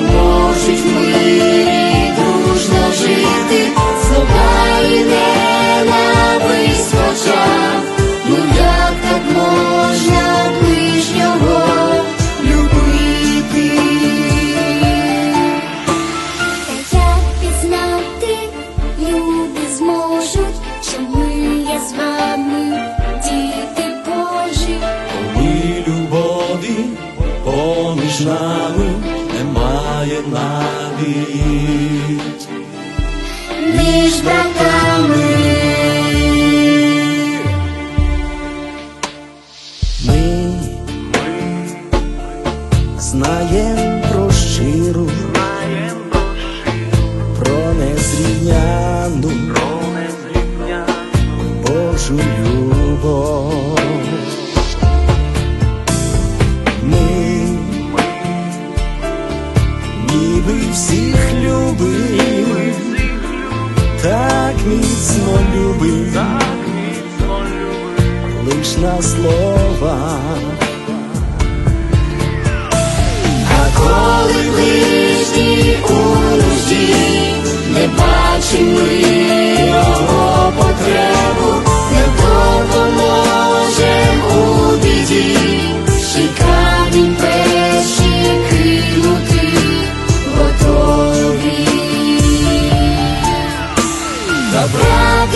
можуть в мирі дружно жити, слова і ненависть в очах. Ну як так можна ближнього любити? Як пізнати люди зможуть, що ми є з вами, діти Божі. Коли любові поміж нами немає навіть. Між братами. Ми знаєм про щиру, про незрівняну так міцно любим, лиш на слова. А коли ближні у нужді, не бачимо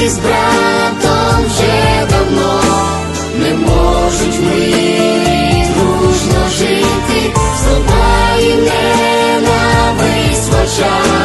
брати з братом вже давно не можуть ми дружно жити, слова і ненависть в очах.